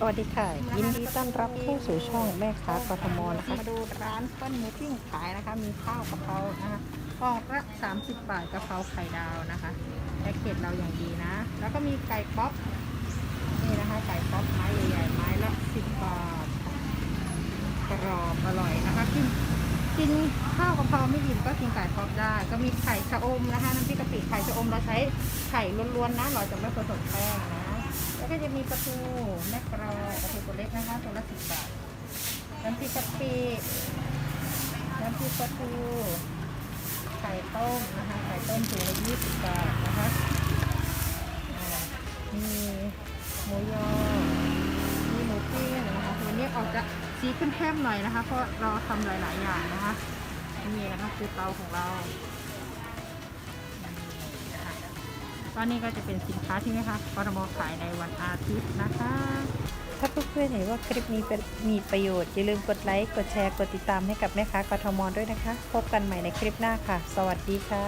สวัสดีค่ะ ยินดีต้อนรับเข้าสู่ช่องแม่ค้ากทมนะคะมาดูร้านต้นหมูปิ้งขายนะคะ มีข้าวกะเพรานะคะกล่องละ30 บาทกะเพราไข่ดาวนะคะแพ็กเกจเราอย่างดีนะ แล้วก็มีไก่ป๊อปนี่นะคะ ไก่ป๊อปไม้ใหญ่ๆไม้ละ 10 บาทกรอบอร่อยนะคะกินกินข้าวกะเพราไม่อิ่มก็กินไก่ป๊อปได้ ก็มีไข่ชะอมนะคะน้ำพริกกะปิไข่ชะอมเราใช้ไข่ล้วนๆนะเราจะไม่ผสมแป้งนะ ก็จะมีปลาทูแม่กรอปลาทูตัวเล็กนะคะตัวละสิบบาทน้ำพริกกะปิน้ำพริกปลาทูไข่ต้มนะคะไข่ต้มถุงละยี่สิบบาทนะคะมีหมูยอมีหมูปิ้งนะคะวันนี้ออกจะสีขึ้นแคบหน่อยนะคะ เพราะเราทำหลาย ๆ อย่างนะคะนี่นะคะคือเตาของเรา ก็นี่ก็จะเป็นสินค้าที่แมคะกรมขายในวันอาทิตย์นะคะ ถ้าเพื่อนๆเห็นว่าคลิปนี้เป็นมีประโยชน์อย่าลืมกดไลค์กดแชร์กดติดตามให้กับแม่ค้ากทมด้วยนะคะ พบกันใหม่ในคลิปหน้าค่ะ สวัสดีค่ะ